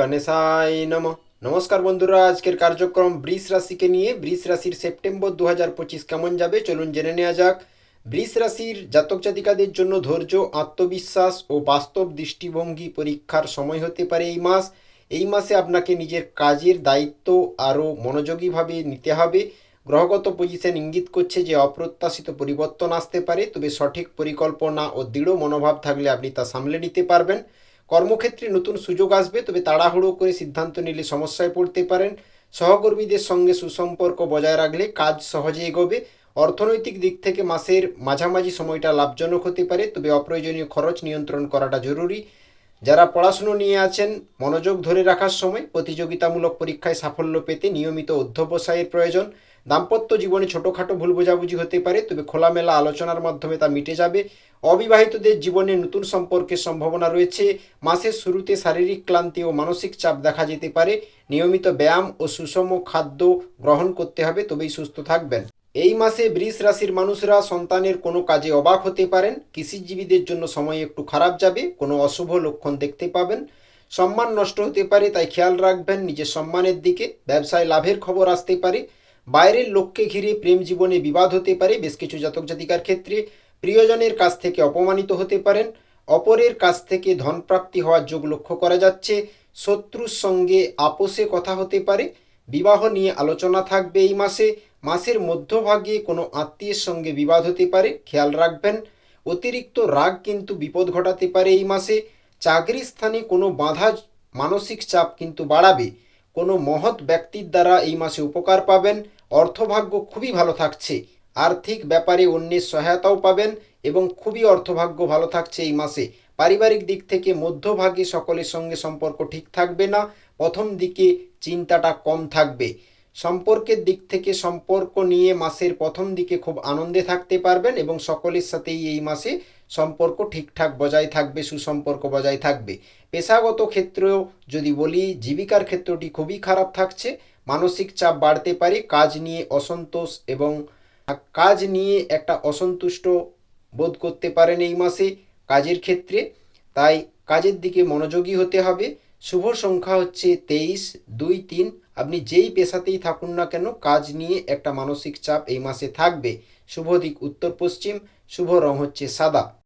গণেশায় নম। নমস্কার বন্ধুরা, আজকের কার্যক্রম বৃষ রাশিকে নিয়ে। বৃষ রাশির সেপ্টেম্বর দু হাজার পঁচিশ কেমন যাবে? চলুন জেনে নেওয়া যাক। বৃষ রাশির জাতক জাতিকাদের জন্য ধৈর্য, আত্মবিশ্বাস ও বাস্তব দৃষ্টিভঙ্গি পরীক্ষার সময় হতে পারে এই মাস। এই মাসে আপনাকে নিজের কাজের দায়িত্ব আরও মনোযোগীভাবে নিতে হবে। গ্রহগত পজিশন ইঙ্গিত করছে যে অপ্রত্যাশিত পরিবর্তন আসতে পারে, তবে সঠিক পরিকল্পনা ও দৃঢ় মনোভাব থাকলে আপনি তা সামলে নিতে পারবেন। কর্মক্ষেত্রে নতুন সুযোগ আসবে, তবে তাড়াহুড়ো করে সিদ্ধান্ত নিলে সমস্যায় পড়তে পারেন। সহকর্মীদের সঙ্গে সুসম্পর্ক বজায় রাখলে কাজ সহজে এগোবে। অর্থনৈতিক দিক থেকে মাসের মাঝামাঝি সময়টা লাভজনক হতে পারে, তবে অপ্রয়োজনীয় খরচ নিয়ন্ত্রণ করাটা জরুরি। যারা পড়াশুনো নিয়ে আছেন, মনোযোগ ধরে রাখার সময় প্রতিযোগিতামূলক পরীক্ষায় সাফল্য পেতে নিয়মিত অধ্যবসায়ের প্রয়োজন। দাম্পত্য জীবনে ছোটোখাটো ভুল বোঝাবুঝি হতে পারে, তবে খোলামেলা আলোচনার মাধ্যমে তা মিটে যাবে। অবিবাহিতদের জীবনে নতুন সম্পর্কের সম্ভাবনা রয়েছে। মাসের শুরুতে শারীরিক ক্লান্তি ও মানসিক চাপ দেখা যেতে পারে। নিয়মিত ব্যায়াম ও সুষম খাদ্য গ্রহণ করতে হবে, তবেই সুস্থ থাকবেন। এই মাসে বৃষ রাশির মানুষরা সন্তানের কোনো কাজে অবাক হতে পারেন, কৃষিজীবীদের জন্য সময় একটু খারাপ যাবে, কোনো অশুভ লক্ষণ দেখতে পাবেন। সম্মান নষ্ট হতে পারে, তাই খেয়াল রাখবেন নিজের সম্মানের দিকে, ব্যবসায় লাভের খবর আসতে পারে, বাইরের লোককে ঘিরে প্রেম জীবনে বিবাদ হতে পারে, বেশ কিছু জাতক জাতিকার ক্ষেত্রে প্রিয়জনের কাছ থেকে অপমানিত হতে পারেন, অপরের কাছ থেকে ধনপ্রাপ্তি হওয়ার যোগ লক্ষ্য করা যাচ্ছে, শত্রুর সঙ্গে আপোষে কথা হতে পারে, বিবাহ নিয়ে আলোচনা থাকবে এই মাসে মাসের মধ্যভাগে কোনো আত্মীয়ের সঙ্গে বিবাদ হতে পারে, খেয়াল রাখবেন। অতিরিক্ত রাগ কিন্তু বিপদ ঘটাতে পারে এই মাসে। চাকরির স্থানে কোনো বাধা মানসিক চাপ কিন্তু বাড়াবে। কোনো মহৎ ব্যক্তির দ্বারা এই মাসে উপকার পাবেন। অর্থভাগ্য খুবই ভালো থাকছে। আর্থিক ব্যাপারে অন্যের সহায়তাও পাবেন এবং খুবই অর্থভাগ্য ভালো থাকছে এই মাসে। পারিবারিক দিক থেকে মধ্যভাগে সকলের সঙ্গে সম্পর্ক ঠিক থাকবে না। প্রথম দিকে চিন্তাটা কম থাকবে। সম্পর্কের দিক থেকে সম্পর্ক নিয়ে মাসের প্রথম দিকে খুব আনন্দে থাকতে পারবেন এবং সকলের সাথেই এই মাসে সম্পর্ক ঠিকঠাক বজায় থাকবে, সুসম্পর্ক বজায় থাকবে। পেশাগত ক্ষেত্রেও যদি বলি, জীবিকার ক্ষেত্রটি খুবই খারাপ থাকছে। মানসিক চাপ বাড়তে পারে, কাজ নিয়ে অসন্তোষ এবং কাজ নিয়ে একটা অসন্তুষ্ট বোধ করতে পারেন এই মাসে কাজের ক্ষেত্রে। তাই কাজের দিকে মনোযোগী হতে হবে। শুভ সংখ্যা হচ্ছে তেইশ, দুই, তিন আপনি যেই পেশাতেই থাকুন না কেন, কাজ নিয়ে একটা মানসিক চাপ এই মাসে থাকবে। শুভ দিক উত্তর পশ্চিম, শুভ রং হচ্ছে সাদা।